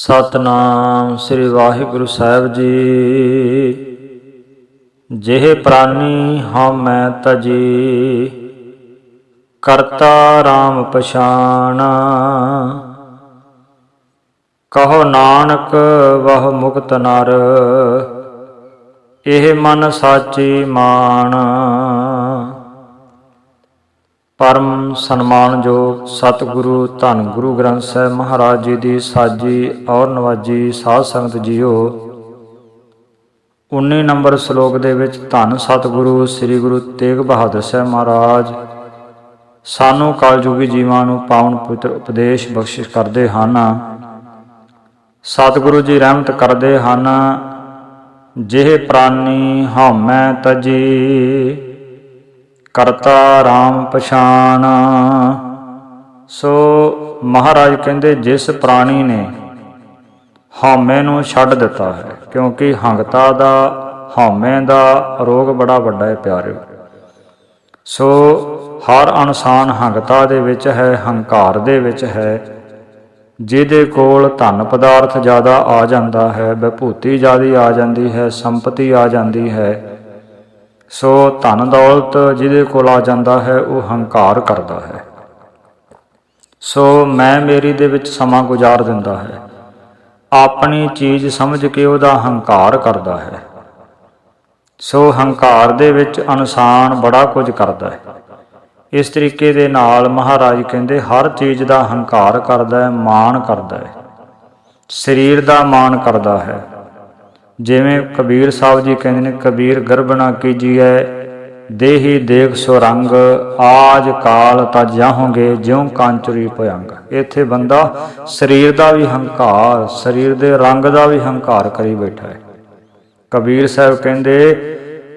ਸਤਨਾਮ ਸ੍ਰੀ ਵਾਹਿਗੁਰੂ ਸਾਹਿਬ ਜੀ। ਜਿਹੇ ਪ੍ਰਾਨੀ ਹਉ ਮੈਂ ਤਜੀ, ਕਰਤਾ RAM ਪਛਾਣ ਕਹੋ ਨਾਨਕ, ਵਹ ਮੁਕਤ ਨਰ, ਇਹ ਮਨ ਸਾਚੀ ਮਾਨ। ਪਰਮ ਸਨਮਾਨਯੋਗ ਸਤਿਗੁਰੂ ਧੰਨ ਗੁਰੂ ਗ੍ਰੰਥ ਸਾਹਿਬ ਮਹਾਰਾਜ ਜੀ ਦੀ ਸਾਜੀ ਔਰ ਨਵਾਜੀ ਸਾਧ ਸੰਗਤ ਜੀਓ। 19 ਨੰਬਰ ਸ਼ਲੋਕ ਦੇ ਵਿੱਚ ਧੰਨ ਸਤਿਗੁਰੂ ਸ੍ਰੀ ਗੁਰੂ ਤੇਗ ਬਹਾਦਰ ਸਾਹਿਬ ਮਹਾਰਾਜ ਸਾਨੂੰ ਕਲਯੁਗੀ ਜੀਵਾਂ ਨੂੰ ਪਾਵਨ ਪੁੱਤਰ ਉਪਦੇਸ਼ ਬਖਸ਼ਿਸ਼ ਕਰਦੇ ਹਨ। ਸਤਿਗੁਰੂ ਜੀ ਰਹਿਮਤ ਕਰਦੇ ਹਨ। ਜਿਹ ਪ੍ਰਾਨੀ ਹਉਮੈ ਤਜੀ। ਕਰਤਾ RAM ਪਛਾਣ ਸੋ ਮਹਾਰਾਜ ਕਹਿੰਦੇ, ਜਿਸ ਪ੍ਰਾਣੀ ਨੇ ਹਉਮੈ ਨੂੰ ਛੱਡ ਦਿੱਤਾ ਹੈ, ਕਿਉਂਕਿ ਹੰਗਤਾ ਦਾ, ਹਉਮੈ ਦਾ ਰੋਗ ਬੜਾ ਵੱਡਾ ਹੈ ਪਿਆਰਿਓ। ਸੋ ਹਰ ਇਨਸਾਨ ਹੰਗਤਾ ਦੇ ਵਿੱਚ ਹੈ, ਹੰਕਾਰ ਦੇ ਵਿੱਚ ਹੈ। ਜਿਹਦੇ ਕੋਲ ਧਨ ਪਦਾਰਥ ਜ਼ਿਆਦਾ ਆ ਜਾਂਦਾ ਹੈ, ਵਿਭੂਤੀ ਜ਼ਿਆਦੀ ਆ ਜਾਂਦੀ ਹੈ, ਸੰਪਤੀ ਆ ਜਾਂਦੀ ਹੈ ਸੋ ਧਨ ਦੌਲਤ ਜਿਹਦੇ ਕੋਲ ਆ ਜਾਂਦਾ ਹੈ, ਉਹ ਹੰਕਾਰ ਕਰਦਾ ਹੈ। ਸੋ ਮੈਂ ਮੇਰੀ ਦੇ ਵਿੱਚ ਸਮਾਂ ਗੁਜ਼ਾਰ ਦਿੰਦਾ ਹੈ। ਆਪਣੀ ਚੀਜ਼ ਸਮਝ ਕੇ ਉਹਦਾ ਹੰਕਾਰ ਕਰਦਾ ਹੈ। ਸੋ ਹੰਕਾਰ ਦੇ ਵਿੱਚ ਇਨਸਾਨ ਬੜਾ ਕੁਝ ਕਰਦਾ ਹੈ। ਇਸ ਤਰੀਕੇ ਦੇ ਨਾਲ ਮਹਾਰਾਜ ਕਹਿੰਦੇ, ਹਰ ਚੀਜ਼ ਦਾ ਹੰਕਾਰ ਕਰਦਾ ਹੈ, ਮਾਣ ਕਰਦਾ ਹੈ। ਸਰੀਰ ਦਾ ਮਾਣ ਕਰਦਾ ਹੈ। ਜਿਵੇਂ ਕਬੀਰ ਸਾਹਿਬ ਜੀ ਕਹਿੰਦੇ ਨੇ, ਕਬੀਰ ਗਰਭ ਨਾ ਕੀਜੀਐ ਦੇਹੀ ਦੇਖ ਸੋ ਰੰਗ, ਆਜ ਕਾਲ ਤਜ ਜਾਹੋਗੇ, ਜਿਉ ਕਾਂਚਰੀ ਭਯੰਗ। ਇੱਥੇ ਬੰਦਾ ਸਰੀਰ ਦਾ ਵੀ ਹੰਕਾਰ, ਸਰੀਰ ਦੇ ਰੰਗ ਦਾ ਵੀ ਹੰਕਾਰ ਕਰੀ ਬੈਠਾ ਹੈ। ਕਬੀਰ ਸਾਹਿਬ ਕਹਿੰਦੇ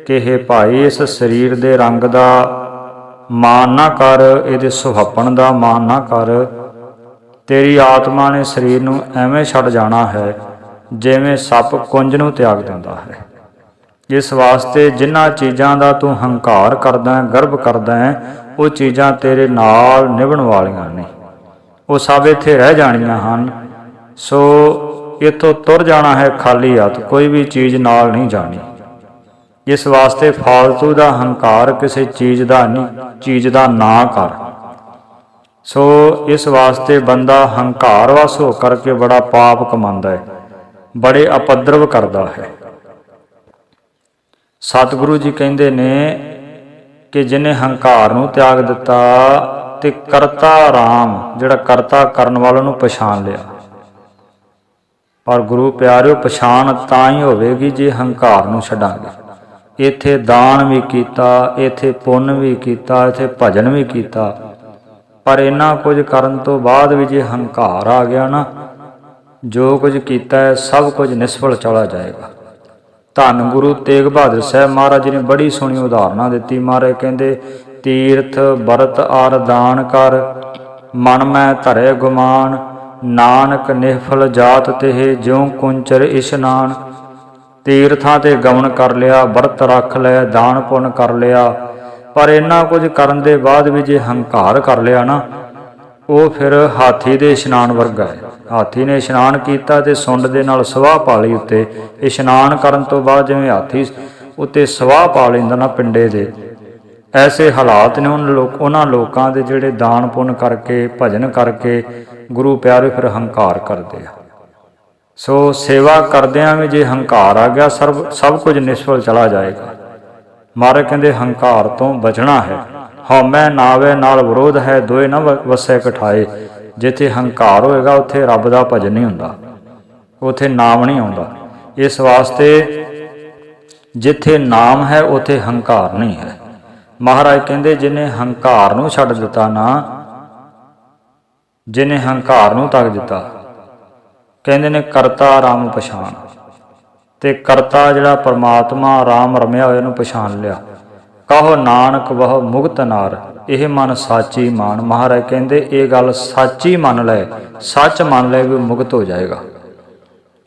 ਕਿ ਇਹ ਭਾਈ, ਇਸ ਸਰੀਰ ਦੇ ਰੰਗ ਦਾ ਮਾਨ ਨਾ ਕਰ, ਇਹਦੇ ਸੁਹਾਪਣ ਦਾ ਮਾਨ ਨਾ ਕਰ। ਤੇਰੀ ਆਤਮਾ ਨੇ ਸਰੀਰ ਨੂੰ ਐਵੇਂ ਛੱਡ ਜਾਣਾ ਹੈ ਜਿਵੇਂ ਸੱਪ ਕੁੰਜ ਨੂੰ ਤਿਆਗ ਦਿੰਦਾ ਹੈ। ਇਸ ਵਾਸਤੇ ਜਿਨ੍ਹਾਂ ਚੀਜ਼ਾਂ ਦਾ ਤੂੰ ਹੰਕਾਰ ਕਰਦਾ ਹੈ, ਗਰਭ ਕਰਦਾ ਹੈ, ਉਹ ਚੀਜ਼ਾਂ ਤੇਰੇ ਨਾਲ ਨਿਭਣ ਵਾਲੀਆਂ ਨੇ। ਉਹ ਸਭ ਇੱਥੇ ਰਹਿ ਜਾਣੀਆਂ ਹਨ। ਸੋ ਇਥੋਂ ਤੁਰ ਜਾਣਾ ਹੈ ਖਾਲੀ ਹੱਥ, ਕੋਈ ਵੀ ਚੀਜ਼ ਨਾਲ ਨਹੀਂ ਜਾਣੀ। ਇਸ ਵਾਸਤੇ ਫਾਲਤੂ ਦਾ ਹੰਕਾਰ ਕਿਸੇ ਚੀਜ਼ ਦਾ ਨਹੀਂ, ਚੀਜ਼ ਦਾ ਨਾ ਕਰ। ਸੋ ਇਸ ਵਾਸਤੇ ਬੰਦਾ ਹੰਕਾਰ ਵਸ ਹੋ ਕਰਕੇ ਬੜਾ ਪਾਪ ਕਮਾਉਂਦਾ ਹੈ। ਬੜੇ ਅਪਦਰਵ ਕਰਦਾ ਹੈ। ਸਤਿਗੁਰੂ ਜੀ ਕਹਿੰਦੇ ਨੇ ਕਿ ਜਿਨੇ ਹੰਕਾਰ ਨੂੰ ਤਿਆਗ ਦਿੱਤਾ ਤੇ ਕਰਤਾ RAM ਜਿਹੜਾ ਕਰਤਾ ਕਰਨ ਵਾਲਾ ਨੂੰ ਪਛਾਣ ਲਿਆ। ਪਰ ਗੁਰੂ ਪਿਆਰਿਓ, ਪਛਾਣ ਤਾਂ ਹੀ ਹੋਵੇਗੀ ਜੇ ਹੰਕਾਰ ਨੂੰ ਛੱਡਾਂਗੇ। ਇੱਥੇ ਦਾਨ ਵੀ ਕੀਤਾ, ਇੱਥੇ ਪੁੰਨ ਵੀ ਕੀਤਾ, ਇੱਥੇ ਭਜਨ ਵੀ ਕੀਤਾ। ਪਰ ਇਹਨਾਂ ਕੁਝ ਕਰਨ ਤੋਂ ਬਾਅਦ ਵੀ ਜੇ ਹੰਕਾਰ ਆ ਗਿਆ ਨਾ ਜੋ ਕੁਝ ਕੀਤਾ ਹੈ, ਸਭ ਕੁਝ ਨਿਸਫਲ ਚਲਾ ਜਾਏਗਾ। ਧੰਨ ਗੁਰੂ ਤੇਗ ਬਹਾਦਰ ਸਾਹਿਬ ਮਹਾਰਾਜ ਜੀ ਨੇ ਬੜੀ ਸੋਹਣੀ ਉਦਾਹਰਨਾਂ ਦਿੱਤੀ। ਮਹਾਰਾਜ ਕਹਿੰਦੇ, ਤੀਰਥ, ਵਰਤ, ਆਰ, ਦਾਨ ਕਰ। ਮਨ ਮੈਂ ਧਰੇ ਗੁਮਾਨ। ਨਾਨਕ ਨਿਹਫਲ ਜਾਤ ਤੇ ਜਿਉ ਕੁੰਚਰ ਇਸ਼ਨਾਨ। ਤੀਰਥਾਂ ਤੇ ਗਮਨ ਕਰ ਲਿਆ, ਵਰਤ ਰੱਖ ਲਿਆ ਦਾਨ ਪੁੰਨ ਕਰ ਲਿਆ। ਪਰ ਇੰਨਾ ਕੁਝ ਕਰਨ ਦੇ ਬਾਅਦ ਵੀ ਜੇ ਹੰਕਾਰ ਕਰ ਲਿਆ ਨਾ, ਉਹ ਫਿਰ ਹਾਥੀ ਦੇ ਇਸ਼ਨਾਨ ਵਰਗਾ ਹੈ। ਹਾਥੀ ਨੇ ਇਸ਼ਨਾਨ ਕੀਤਾ ਤੇ ਸੁੰਡ ਦੇ ਨਾਲ ਸਵਾਹ ਪਾ ਲਈ ਉੱਤੇ। ਇਸ਼ਨਾਨ ਕਰਨ ਤੋਂ ਬਾਅਦ ਜਿਵੇਂ ਹਾਥੀ ਉੱਤੇ ਸਵਾਹ ਪਾ ਲੈਂਦਾ ਨਾ ਪਿੰਡੇ ਦੇ। ਐਸੇ ਹਾਲਾਤ ਨੇ ਉਹਨਾਂ ਲੋਕ ਉਹਨਾਂ ਲੋਕਾਂ ਦੇ ਜਿਹੜੇ ਦਾਨ ਪੁੰਨ ਕਰਕੇ, ਭਜਨ ਕਰਕੇ ਗੁਰੂ ਪਿਆਰੇ ਫਿਰ ਹੰਕਾਰ ਕਰਦੇ ਆ। ਸੋ ਸੇਵਾ ਕਰਦਿਆਂ ਵੀ ਜੇ ਹੰਕਾਰ ਆ ਗਿਆ, ਸਰਬ ਸਭ ਕੁਝ ਨਿਸਫਲ ਚਲਾ ਜਾਏਗਾ। ਮਾਰੇ ਕਹਿੰਦੇ ਹੰਕਾਰ ਤੋਂ ਬਚਣਾ ਹੈ। ਹਉਮੈ ਨਾਵੇ ਨਾਲ ਵਿਰੋਧ ਹੈ, ਦੋਏ ਨਾ ਵ- ਵਸੈ ਕਠਾਏ। ਜਿੱਥੇ ਹੰਕਾਰ ਹੋਏਗਾ, ਉੱਥੇ ਰੱਬ ਦਾ ਭਜਨ ਨਹੀਂ ਹੁੰਦਾ। ਉੱਥੇ ਨਾਮ ਨਹੀਂ ਆਉਂਦਾ। ਇਸ ਵਾਸਤੇ ਜਿੱਥੇ ਨਾਮ ਹੈ, ਉੱਥੇ ਹੰਕਾਰ ਨਹੀਂ ਹੈ। ਮਹਾਰਾਜ ਕਹਿੰਦੇ ਜਿਨੇ ਹੰਕਾਰ ਨੂੰ ਛੱਡ ਦਿੱਤਾ ਨਾ ਜਿਨੇ ਹੰਕਾਰ ਨੂੰ ਤੱਕ ਦਿੱਤਾ, ਕਹਿੰਦੇ ਨੇ ਕਰਤਾ ਰਾਮ ਪਛਾਣ। ਤੇ ਕਰਤਾ ਜਿਹੜਾ ਪਰਮਾਤਮਾ ਰਾਮ ਰਮਿਆ ਹੋਇਆ ਨੂੰ ਪਛਾਣ ਲਿਆ। ਕਹੋ ਨਾਨਕ ਬਹੁ ਮੁਕਤ ਨਾਰ ਇਹ ਮਨ ਸਾਚੀ ਮਾਨ ਮਹਾਰਾਜ ਕਹਿੰਦੇ, ਇਹ ਗੱਲ ਸਾਚੀ ਮੰਨ ਲੈ, ਸੱਚ ਮੰਨ ਲੈ ਵੀ ਉਹ ਮੁਕਤ ਹੋ ਜਾਏਗਾ।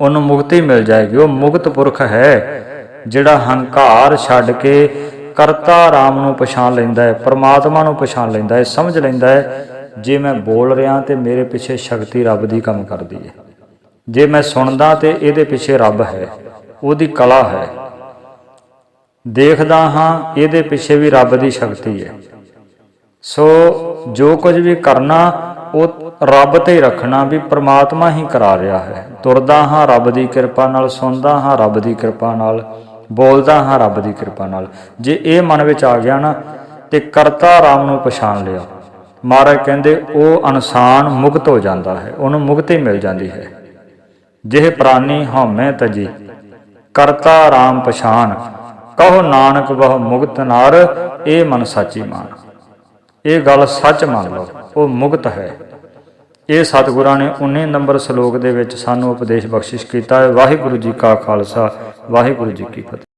ਉਹਨੂੰ ਮੁਕਤੀ ਮਿਲ ਜਾਏਗੀ। ਉਹ ਮੁਕਤ ਪੁਰਖ ਹੈ, ਜਿਹੜਾ ਹੰਕਾਰ ਛੱਡ ਕੇ ਕਰਤਾ ਰਾਮ ਨੂੰ ਪਛਾਣ ਲੈਂਦਾ ਹੈ, ਪਰਮਾਤਮਾ ਨੂੰ ਪਛਾਣ ਲੈਂਦਾ ਹੈ, ਸਮਝ ਲੈਂਦਾ ਹੈ, ਜੇ ਮੈਂ ਬੋਲ ਰਿਹਾ ਤੇ ਮੇਰੇ ਪਿੱਛੇ ਸ਼ਕਤੀ ਰੱਬ ਦੀ ਕੰਮ ਕਰਦੀ ਹੈ। ਜੇ ਮੈਂ ਸੁਣਦਾ ਤੇ ਇਹਦੇ ਪਿੱਛੇ ਰੱਬ ਹੈ, ਉਹਦੀ ਕਲਾ ਹੈ। ਦੇਖਦਾ ਹਾਂ, ਇਹਦੇ ਪਿੱਛੇ ਵੀ ਰੱਬ ਦੀ ਸ਼ਕਤੀ ਹੈ। ਸੋ ਜੋ ਕੁਝ ਵੀ ਕਰਨਾ, ਉਹ ਰੱਬ ਤੇ ਹੀ ਰੱਖਣਾ ਵੀ ਪ੍ਰਮਾਤਮਾ ਹੀ ਕਰਾ ਰਿਹਾ ਹੈ। ਤੁਰਦਾ ਹਾਂ ਰੱਬ ਦੀ ਕਿਰਪਾ ਨਾਲ, ਸੁਣਦਾ ਹਾਂ ਰੱਬ ਦੀ ਕਿਰਪਾ ਨਾਲ, ਬੋਲਦਾ ਹਾਂ ਰੱਬ ਦੀ ਕਿਰਪਾ ਨਾਲ। ਜੇ ਇਹ ਮਨ ਵਿੱਚ ਆ ਗਿਆ ਨਾ, ਤੇ ਕਰਤਾ ਰਾਮ ਨੂੰ ਪਛਾਣ ਲਿਆ। ਮਹਾਰਾਜ ਕਹਿੰਦੇ, ਉਹ ਇਨਸਾਨ ਮੁਕਤ ਹੋ ਜਾਂਦਾ ਹੈ, ਉਹਨੂੰ ਮੁਕਤੀ ਮਿਲ ਜਾਂਦੀ ਹੈ। ਜਿਹ ਪ੍ਰਾਨੀ ਹਉਮੈ ਤਜੀ, ਕਰਤਾ ਰਾਮ ਪਛਾਨ ਕਹੋ ਨਾਨਕ ਬਹੁ ਮੁਕਤ ਨਾਰ, ਇਹ ਮਨ ਸਾਚੀ ਮਾਨ। ਇਹ ਗੱਲ ਸੱਚ ਮੰਨ ਲਓ, ਉਹ ਮੁਕਤ ਹੈ। ਇਹ ਸਤਿਗੁਰਾਂ ਨੇ 19 ਨੰਬਰ ਸ਼ਲੋਕ ਦੇ ਵਿੱਚ ਸਾਨੂੰ ਉਪਦੇਸ਼ ਬਖਸ਼ਿਸ਼ ਕੀਤਾ ਹੈ, ਵਾਹਿਗੁਰੂ ਜੀ ਕਾ ਖਾਲਸਾ, ਵਾਹਿਗੁਰੂ ਜੀ ਕੀ ਫਤਿਹ।